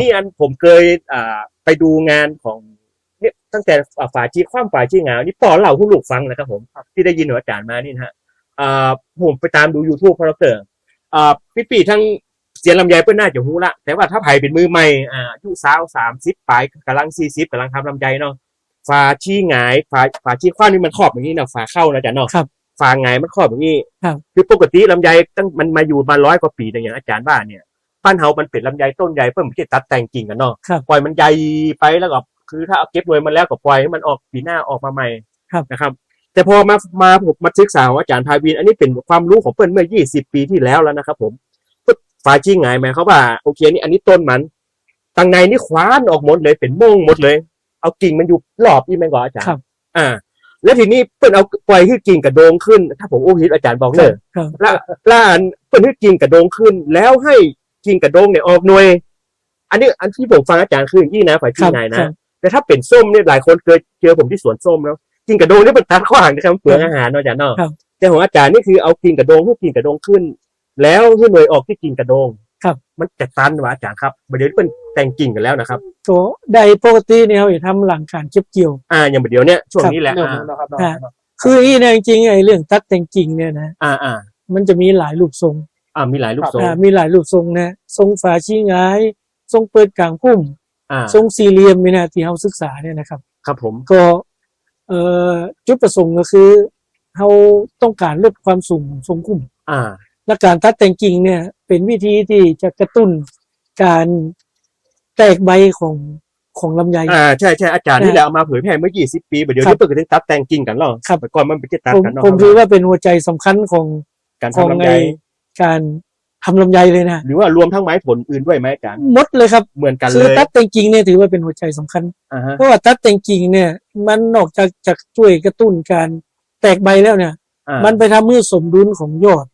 นี่อันผมเคยอ่าไปดูงานของเนี่ยตั้งแต่อ่าฝาชีความฝาชีงาวนี่ปอเล่าผู้ลูกฟังนะครับผม ที่ได้ยินหัวอาจารย์มานี่นะฮะอ่าผมไปตามดู YouTube พอเราเตอร์อ่าพี่ปีทั้งเสียนลำไยเพื่อนน่าจะหูละ แต่ว่าถ้าไผ่เป็นมือใหม่อ่าอายุสาวสามสิบปลายกำลังสี่สิบกำลังทำลำไยเนาะฝาชีหงายฝาฝาชีคว้านี่มันครอบอย่างนี้นะฝาเข้านะจ๊ะเนาะครับ ฝาหงายมันครอบอย่างนี้ครับคือปกติลำไยตั้งมันมาอยู่มาร้อยกว่าปีนะอย่างอาจารย์ว่าเนี่ย บ้านเฮามันเป็นลำไยต้นใหญ่เพิ่มไม่ใช่ตัดแต่งกิ่งกันเนาะครับปล่อยมันใหญ่ไปแล้วก็คือถ้าเอาเก็บรวยมันแล้วก็ปล่อยให้มันออกปีหน้าออกมาใหม่ครับนะครับ แต่พอมามาผมมาศึกษาของอาจารย์ภาวิน อันนี้เป็นความรู้ของเปิ้ลเมื่อ 20 ปีที่แล้วแล้วนะครับ ผมปึ๊บฝาจี้หงายหมายเขามว่าโอเคนี่อันนี้ต้นมันตังในนี่คว้านออกหมดเลยเป็นโม่งหมดเลย เอากิ่งมันอยู่รอบนี่แม่งก่อนอาจารย์ครับอ่า แล้วทีนี้เปิ้ลเอาปล่อยให้กิ่งกระโดงขึ้น ถ้าผมโอ้ฮิตอาจารย์บอกเลยครับละละอันเปิ้ลให้กิ่งกระโดงขึ้น แล้วให้ กิ่งกระโดงเนี่ยออกหน่วย อันนี้อันที่ผมฟังอาจารย์คืออย่างนี้นะฝ่ายคที่รับไหนคนะรับแต่ถ้าเป็นส้มเนี่ยหลายคนเคยเจอผมที่สวนส้มแล้วกิ่งกระโดงนี่เป็นตัดขวางนะครับเปลืองอาหารเนาะอาจารย์เนาะครับแต่ของอาจารย์นี่คือเอากิ่งกระโดงให้กิ่งกระโดงขึ้น แล้วให้หน่วยออกที่กิ่งกระโดงครับ มันจะตันวะอาจารย์ครับเดี๋ยวนี้เป็นแต่งกิ่งกันแล้วนะครับโถได้ปกติเนี่ยเขาจะทำหลังการเก็บเกี่ยว อ่าอย่างเดี๋ยวเนี้ยช่วงนี้แหละเรื่องอ่านั้นนะครับอ่าคืออีเนี่ยจริงๆไอ้เรื่องตัดแต่งกิ่งเนี่ยนะอ่าอ่ามันจะมีหลายรูปทรง อ่ามีหลายลูกทรงอ่ามีหลายรูปทรงนะทรงฝาชี้งาย ทรงเปิดกลางพุ่ม อ่าทรงสี่เหลี่ยมเนี่ยนะที่เราศึกษาเนี่ยนะครับ ครับผม ก็เอ่อจุดประสงค์ก็คือเราต้องการลดความสูงของทรงพุ่ม อ่า และการตัดแต่งกิ่งเนี่ย เป็นวิธีที่จะกระตุ้นการแตกใบของของลำไย อ่าใช่ใช่อาจารย์อ่านี่แหละเอามาเผยแพร่เมื่อ 20 ปีเดี๋ยวครันี้บเปิดกันตัดแต่งกิ่งกันหรอครับ แต่ก่อนมันเป็นจะตัดผมกันเนาะผมถือว่าเป็นหัวใจสำคัญของการของทำลำในไย การทำลำไยเลยนะหรือว่ารวมทั้งไม้ผลอื่นด้วยไหมอาจารย์หมดเลยครับเหมือนกันคืเลอยตัดแต่งกิ่งเนี่ยถือว่าเป็นหัวใจสำคัญ อ่าฮะเพราะว่าตัดแต่งกิ่งเนี่ย มันนอกจากจะช่วยกระตุ้นการแตกใบแล้วเนี่ย อ่ามันไปทำให้สมดุลของยอด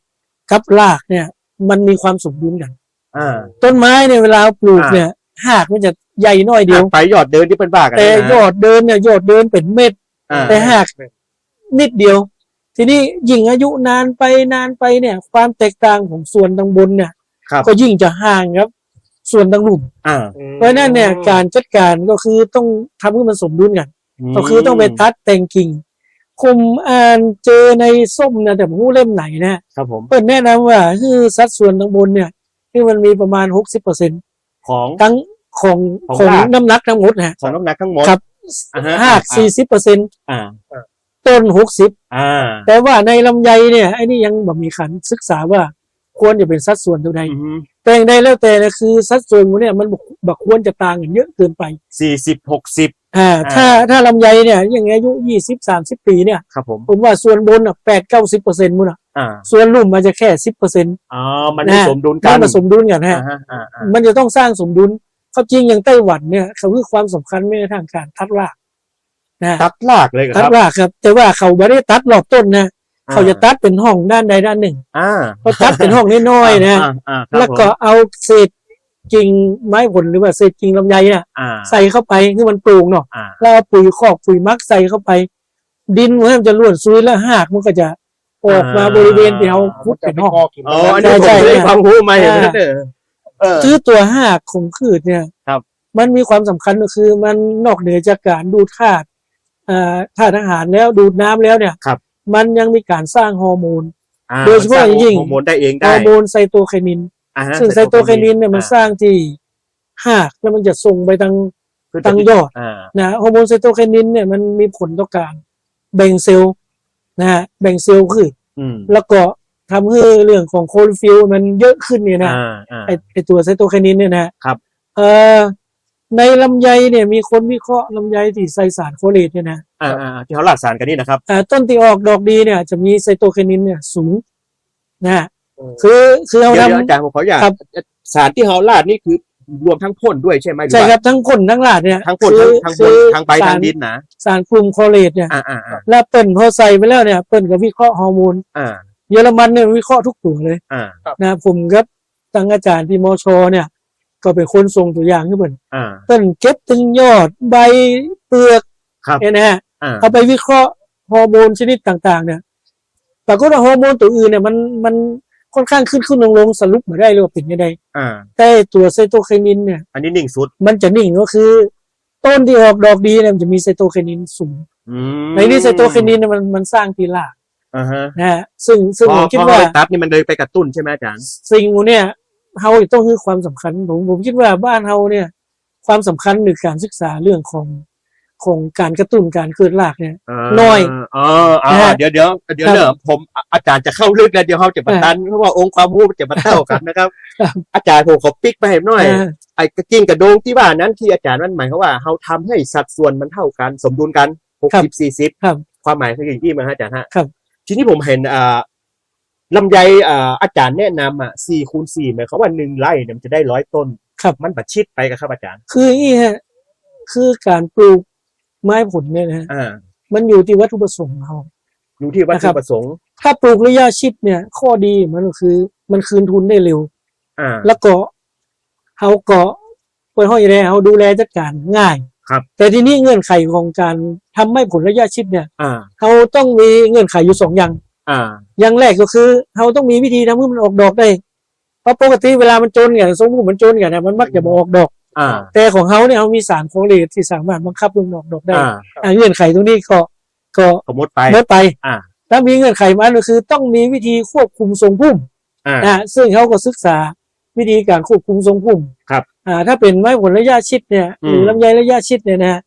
กับรากเนี่ย มันมีความสมดุลกัน อ่า ต้นไม้เนี่ยเวลาปลูกเนี่ยหากมันจะใหญ่น้อยเดียว ไปยอดเดินที่เป็นบ้ากันแต่นะยอดเดินเนี่ยยอดเดินเป็นเม็ด อ่า แต่หากนิดเดียว ทีนี้ยิ่งอายุนานไปนานไปเนี่ย ความแตกต่างของส่วนทางบนเนี่ย ครับก็ยิ่งจะห่างครับ ส่วนทางหลุมอ่าเพราะฉะนั้นเนี่ยการจัดการก็คือต้องทำให้มันสมดุลกัน ก็คือต้องไปตัดแต่งกิ่งผมอ่านเจอในส้มนะแต่ผมรู้เล่มไหนนะครับผมเปิดแนะนำว่าคือสัดส่วนทางบนเนี่ยที่มันมีประมาณหกสิบเปอร์เซ็นของ ทั้งของของของราก น้ำหนักทั้งหมดนะของน้ำหนักทั้งหมดครับอ่าฮะหากสี่สิบเปอร์เซ็นอ่า ต้นหกสิบอ่า แต่ว่าในลำไยเนี่ยไอ้นี่ยังแบบมีขันศึกษาว่าควรจะเป็นสัดส่วนเท่าใดอืมแต่อย่างใดแล้วแต่นะคือสัดส่วนพวกเนี่ยมันบักควรจะต่างกันเยอะเกินไป สี่สิบหกสิบอ่าอ่า ถ้าถ้าลำไยเนี่ยอย่างอายุยี่สิบสามสิบปีเนี่ย ครับผม ผมว่าส่วนบนอะแปดเก้าสิบเปอร์เซ็นต์มั้งอะอ่า ส่วนลุ่มมันจะแค่สิบเปอร์เซ็นต์ อ๋อ มันไม่นะ สมดุลกัมันนผสมดุลกันอ่าฮะฮะอ่าอ่ามันจะต้องสร้างสมดุลเขาจริงอย่างไต้หวันเนี่ยเขาคือความสำคัญไม่ในทางการทัดราก นะตัดลากเลยคทัดรับ รากครับ แต่ว่าเขาไม่ได้ตัดรอบต้นนะเขาจะตัดเป็นห้องด้านใดด้านหนึ่งอ่าเขาตัดเป็นห้องน้อยๆนะาอ่าครับแล้วก็เอาเศษกิ่งไม้ผลหรือว่าเศษกิ่งลำไยน่ะอ่าใส่เข้าไปคือมันปลูกเนาะอ่าแล้วเอาปุ๋ยคอกปุ๋ยมักใส่เข้าไป ดินมันจะล้วนซุยแล้วหากมันก็จะออกมาบริเวณที่เราพุดเป็นห้องอ๋ออันนี้ผมใช่ใช่ได้ความรู้มาเห็นไหมอ่าเด้อเออคือตัวหากของพืชเนี่ยครับมันมีความสำคัญก็คือมันนอกเหนือจากการดูดธาตุ อ่าธาตุอาหารแล้วดูดน้ำแล้วเนี่ยครับ มันยังมีการสร้างฮอร์โมนอ่โดยเฉพาะอย่างยิ่งฮอร์โมนได้เองฮได้อร์โมนไซโตไคนินอ่าฮะซึ่งไซโตไคนินเนี่ยมันสร้างที่หากแล้วมันจะส่งไปทางคือทางยอดอ่านะฮอร์โมนไซโตไคนินเนี่ยมันมีผลต่อการแบ่งเซลล์นะฮะแบ่งเซลล์คืออืมแล้วก็ทำให้เรื่องของโคลอโรฟิลล์มันเยอะขึ้นเนี่ยนะอ่าอ่าไอไอตัวไซโตไคนินเนี่ยนะครับ เอ่อ ในลำไยเนี่ยมีคนวิเคราะห์ลำไยที่ใส่สารโฟเลตเนี่ยนะอ่าอ่าที่เขาหลักสารกันนี่นะครับอ่าต้นที่ออกดอกดีเนี่ย จะมีไซโตไคนินเนี่ยสูงนะฮะอืมคือคือเราเดี๋ยวทำเดี๋ยวอาจารย์ผมขออยากครับสารที่เขาลาดนี่คือรวมทั้งพ่นด้วยใช่ไหมหอใช่ว่าครับทั้งคนทั้งหลาดเนี่ยทั้งพ่นคืทั้งอทั้งบคืนอทั้งใบสาทั้รงดินนะสารกลุ่มโคเลตเนี่ยอ่าอ่าอ่าแล้วเปิ้ลพอใส่ไปแล้วเนี่ยเปิ้ลก็วิเคราะห์ฮอร์โมนอ่าเยอรมันเนี่ยวิเคราะห์ทุกตัวเลยอ่านะผมครับตั้งอาจารย์ที่มอชอเนี่ย ก็เป็นคนส่งตัวอย่างให้เปิ้ลอ่าเปิ้ลเก็บถึงยอดใบเปลือกครับ เนี่ยนะฮะอ่า เอาไปวิเคราะห์ฮอร์โมนชนิดต่างๆ เนี่ยปรากฏว่าฮอร์โมนตัวอื่นเนี่ยมันมันค่อนข้างขึ้นขึ้นลงลงสรุปมาได้เลยว่าเป็นยังไงอ่า แต่ตัวไซโตไคนินเนี่ย อันนี้นิ่งสุด มันจะนิ่งก็คือ ต้นที่ออกดอกดีเนี่ยมันจะมีไซโตไคนินสูง อืมในนี้ไซโตไคนินเนี่ยมันมันสร้างทีละอ่าฮะนะฮะซึ่งซึ่งพผอมคิดพอว่าเอตัดนี่มันเลยไปกระตุ้นใช่ไหมอาจารย์ สิ่งพวกเนี่ย เฮาต้องให้ความสำคัญผมผมคิดว่าบ้านเฮาเนี่ย ความสำคัญในการศึกษาเรื่องของของการกระตุ้นการเกิดรากเนี่ยน้อยอ๋ออ๋อนะฮะเดี๋ยวเดี๋ยวเดี๋ยวครับเดี๋ยวผมอะอาจารย์จะเข้าลึกแล้วเดี๋ยวเขาจะมาตันเพราะว่าองค์ความรู้มันจะมาเท่ากันนะครับครับ อาจารย์ผมขอปิ๊กไปให้หน่อยอ่าไอ้กระจิ้งกระโดงที่ว่านั้นที่อาจารย์มันหมายความว่าเขาทำให้สัดส่วนมันเท่ากัน สมดุลกันหกครับสิบสี่สิบครับความหมายคืออย่างนี้มาฮะอาจารย์ฮะครับทีนี้ผมเห็นอ่า ลำไยอ่าอาจารย์แนะนำอะสี่คูณสี่หมายความว่าหนึ่งไร่เนี่ยมันจะได้ร้อยต้น ครับ มันบัดชิดไปกับครับอาจารย์คืออย่างนี้ฮะคือการปลูกไม้ผลเนี่ยนะฮะอ่ามันอยู่ที่วัตถุประสงค์เรา อยู่ที่วัตนะครัถุบประสงค์ ถ้าปลูกระยะชิดเนี่ย ข้อดีมันก็คือ มันคืนทุนได้เร็ว อ่า แล้วก็เฮาก็เปิดห้อยแร่เฮาดูแลจัดการง่ายครับ แต่ทีนี้เงื่อนไขของการทำให้ผลระยะชิดเนี่ยอ่า เขาต้องมีเงื่อนไขอยู่สองอย่าง อ่า อย่างแรกก็คือเขาต้องมีวิธีทำให้มันออกดอกได้เพราะปกติเวลามันจนกันสมมติมันจนกันนะมันมักจะบออกดอก อ่า แต่ของเขาเนี่ยเขามีสารโฟเลตที่สามารถบังคับให้มันออกดอกได้อ่าอะเงื่อนไขตรงนี้ก็ก็สมมติไป ลดไป อ่าแล้วมีเงื่อนไขมาก็คือ ต้องมีวิธีควบคุมทรงพุ่มอ่า นะซึ่งเขาก็ศึกษาวิธีการควบคุมทรงพุ่มครับอ่าถ้าเป็นไม้ผลระยะชิดเนี่ยอืมหรือลำไยระยะชิดเนี่ยนะ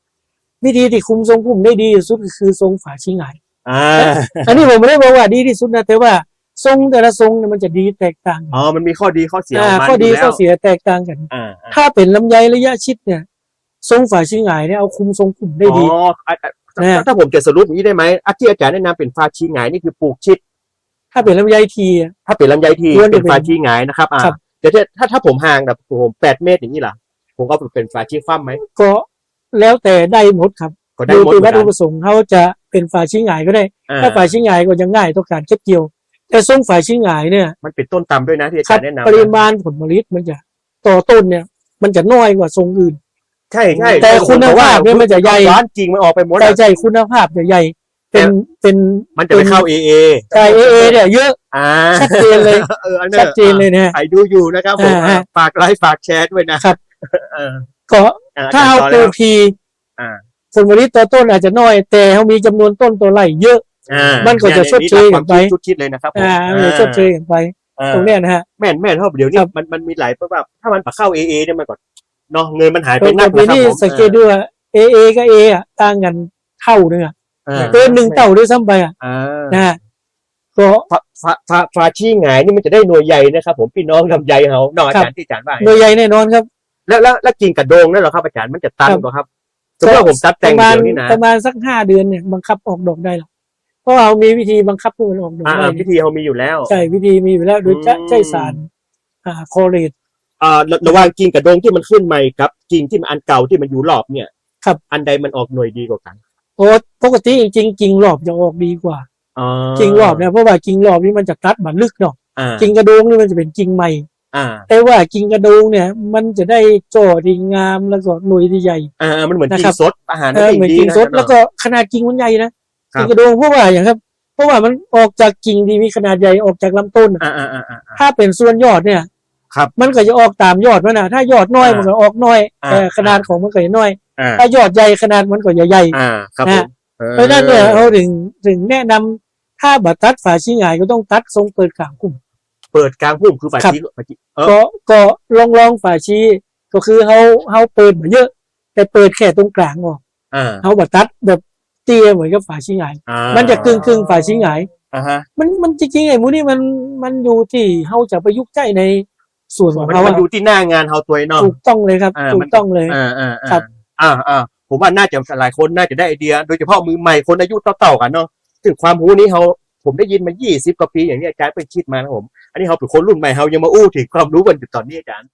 วิธีที่คุมทรงพุ่มได้ดีที่สุดก็คือทรงฝาชิงไหง อ่าอันนี้ผมไม่ได้บอกว่าดีที่สุดนะแต่ว่าทรงแต่ละทรงเนี่ยมันจะดีแตกต่างกันอ๋อมันมีข้อดีข้อเสียขอ่าองมันข้อดียู่แล้วข้อเสียแตกต่างกัน อ่าอ่าถ้าเป็นลำไยระยะชิดเนี่ย ทรงฝาชิงไหงเนี่ยเอาคุมทรงพุ่มได้ดีอ๋ออะอะนะถ้าผมจะสรุปอย่างนี้ได้ไหมอาที่อาจารย์แนะนำเป็นฟาชีหงายนี่คือปลูกชิด ถ้าเป็นลำไยทีอะ ถ้าเป็นลำไยทีล้วนจะเป็นฟาชีหงายนะครับอ่าครับ แต่ถ้าถ้าถ้าผมห่างแบบผมแปดเมตรอย่างนี้ล่ะ ผมก็เป็นฟาชีคว่ำไหมก็แล้วแต่ได้หมดครับก็ได้ดูหมดที่เหมืวัอตนถุกันประสงค์เขาจะ เป็นฝาชิงไหงก็ได้ อ่า ถ้าฝาชิงไหงก็จะง่ายต่อการเก็บเกี่ยว แต่ทรงฝาชิงไหงเนี่ยมันเป็นต้นตำด้วยนะที่อาครัจาบรย์แนะนำปรินะมาณผลผลิตมันจะต่อต้นเนี่ย มันจะน้อยกว่าทรงอื่น ใช่ใช่แต่คุณภาพเนี่ยมันจะใหญ่ ร้านจริงมันออกไปหมดใจอะ ใจคุณภาพจะใหญ่เป็นเป็นมันจะไปเข้าเอเอใจเอเอเนี่ยเยอะอ่าชัดเจนเลยเอออันนั้นชัดเจนเลยนะฮะใครดูอยู่นะครับผมอ่าฮะฝากไลค์ฝากแชร์ด้วยนะครับ เออก็อ่ถ้าเอาต่ปลูแล้วกทีอ่า ผลผลิตต่อต้นอาจจะน้อย แต่เขามีจำนวนต้นตัวไร่เยอะอ่ามันก็จะชดเชยกันไปชุดคิดเลยนะครับผมอ่ามันจะชดเชยกันไปอ่าตรงเนี้ยนะฮะแม่นแม่นเพราะเดี๋ยวนี้ครับมันมันมีหลายเพราะว่าถ้ามันเข้าเอเอเนี่ยมันก็เนาะเงินมันหายไปแต่นักปีนะครับนี้ผมสังเกตดูว่าเอเอกับเออะต่างกันเท่านึงอะอ่าเกินหนึ่งเท่าด้วยซ้ำไปอะอ่านะฮะก็ฟาฟาฟาฟาชี่หงายนี่มันจะได้หน่วยใหญ่นะครับผมพี่น้องลำใหญ่เขาเนอกอาจารย์ที่อาจารย์ว่าโดยใหญ่แน่นอนครับ แล้วแล้วแล้วกินกระโดงนั่นเหรอครับอาจารย์มันจะตันครับกว่าครับ สมมติว่าผมตัดปแต่งระมาณเดียวนี่นะประมาณสักห้าเดือนเนี่ยบังคับออกดอกได้หรอกเพราะเรามีวิธีบังคับให้มันออกดอกอ่าได้พิธีเขามีอยู่แล้วใช่วิธีมีอยู่แล้วโดยจะอืมใช้สารอ่าโคเรตอ่าระระหว่างกินกระโดงที่มันขึ้นใหม่กับกินที่มันอันเก่าที่มันอยู่รอบเนี่ย ครับ อันใดมันออกหน่วยดีกว่ากันโอ้ปกติจริงๆกิ่งรอบจะออกดีกว่าอ๋อกิ่งรอบเนี่ยเพราะว่ากิ่งรอบนี่มันจะตัดบันลึกเนาะอ่ากิ่งกระโดงนี่มันจะเป็นกิ่งใหม่ อ่า แต่ว่ากิ่งกระโดงเนี่ย มันจะได้โจที่งามแล้วก็หน่วยที่ใหญ่ อ่า มันเหมือนนะกิครันบสดอาหารเออเหมือนกิ่งสดนะแล้วก็ขนาดกิ่งมันใหญ่นะครับกิ่งกระโดงเพราะว่าอย่างครับ เพราะว่ามันออกจากกิ่งที่มีขนาดใหญ่ออกจากลำต้นอ่าอ่าอ่าอ่าถ้าเป็นส่วนยอดเนี่ย ครับ มันก็จะออกตามยอดมันนะถ้ายอดน้อยอ่ามัมันก็ออกน้อยอ่าแต่ขนาดของมันก็จะน้อยอ่าถ้ายอดใหญ่ขนาดมันก็จะใหญ่อ่าครับผมเพราะฉะนั้นเนี่ยเขาถึงถึงแนะนำถ้าบัตรตัดฝาชี้หงายก็ต้องตัดทรงเปิดขางกลุ่ม เปิดกลางพุ่มคือฝาครับชีฝาชีเออก็ก็ลองลองฝาชี้ก็คือเขาเขาเปิดมาเยอะ แต่เปิดแค่ตรงกลางออกอ่าเขาบัตรตัดแบบเตี้ยเหมือนกับฝาชี้หงายอ่ามันจะกึ่งกึ่งๆฝาชี้หงายอ่าฮะมันมันจริงๆไอ้หมูนี่มันมันอยู่ที่เขาจะประยุกต์ใช้ในส่วนของมันเขามันอะอยู่ที่หน้างานเฮาตัวเนาะถูกต้องเลยครับอ่าถูมักนต้องเลยอ่าอ่าอ่าครับอ่าอ่าผมว่าน่าจะหลายคนน่าจะได้ไอเดีย โดยเฉพาะมือใหม่คนอายุเต่าๆกันเนาะถึงความรู้นี้เขา ผมได้ยินมา 20 กว่าปีอย่างนี้อาจารย์เป็นคิดมานะผม อันนี้เขาเป็นคนรุ่นใหม่เขายังมาอู้ถึงความรู้กันอยู่ตอนนี้อาจารย์